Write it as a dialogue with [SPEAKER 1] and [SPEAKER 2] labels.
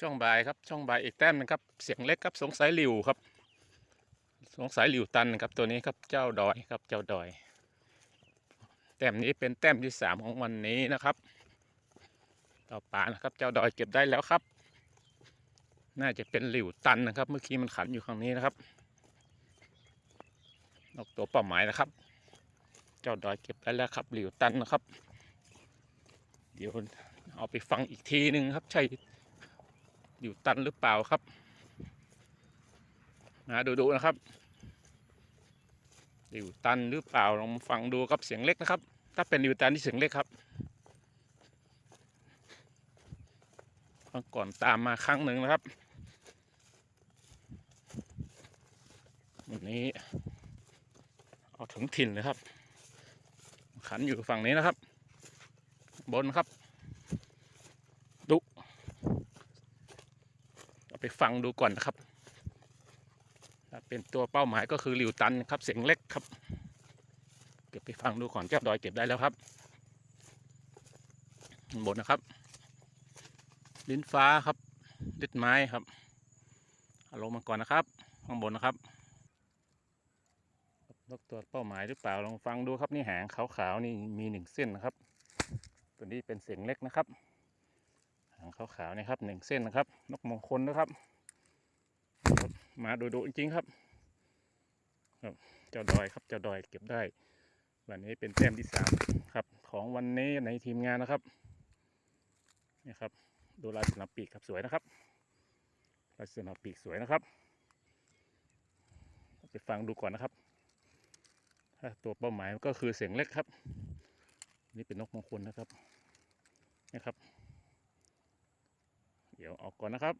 [SPEAKER 1] ช่องบายครับช่องบายอีกแต้มหนึงครับเสียงเล็กครับสงสัยหลิวครับ สงสัยหลิวตันนะครับตัวนี้ครับเจ้าดอยครับเจ้าดอย แต้มนี้เป็นแต้มที่สามของวันนี้นะครับ ต่อป่านะครับเจ้าดอยเก็บได้แล้วครับ น่าจะเป็นหลิวตันนะครับ เมื่อกี้มันขันอยู่ข้างนี้นะครับนกตัวเป้าหมายนะครับ เจ้าดอยเก็บได้แล้วครับหลิวตันนะครับ เดี๋ยวเอาไปฟังอีกทีหนึ่งครับใช่ หลิวตันหรือเปล่าครับมาดูดูนะครับหลิวตันหรือเปล่าลองฟังดูครับเสียงเล็กนะครับ ถ้าเป็นหลิวตันที่เสียงเล็กครับฟังก่อนตามมาครั้งหนึ่งนะครับวันนี้เอาถึงถิ่นเลยครับ ขันอยู่ฝั่งนี้นะครับ บนครับ ดุเอา ไปฟังดูก่อนนะครับ เป็นตัวเป้าหมายก็คือหลิวตันครับเสียงเล็กครับ เก็บไปฟังดูก่อนเจ้าดอยเก็บได้แล้วครับบนนะครับ ลิ้นฟ้าครับลิ้นไม้ครับอาลงมาก่อนนะครับ ข้างบนนะครับนกตัวเป้าหมายหรือเปล่าลองฟังดูครับนี่หางขาวๆนี่มีหนึ่งเส้นนะครับ ตัวนี้เป็นเสียงเล็กนะครับ ขาวๆนี่ครับหนึ่งเส้นนะครับ นกมงคลนะครับ มาดูดูจริงๆครับครับ เจ้าดอยครับ เจ้าดอยเก็บได้ วันนี้เป็นแต้มที่สามครับ ของวันนี้ในทีมงานนะครับนี่ครับ ดูลายสนับปีกครับสวยนะครับลายสนับปีกสวยนะครับไปฟังดูก่อนนะครับถ้าตัวเป้าหมายก็คือเสียงเล็กครับ นี่เป็นนกมงคลนะครับนะครับ เดี๋ยวออกก่อนนะครับ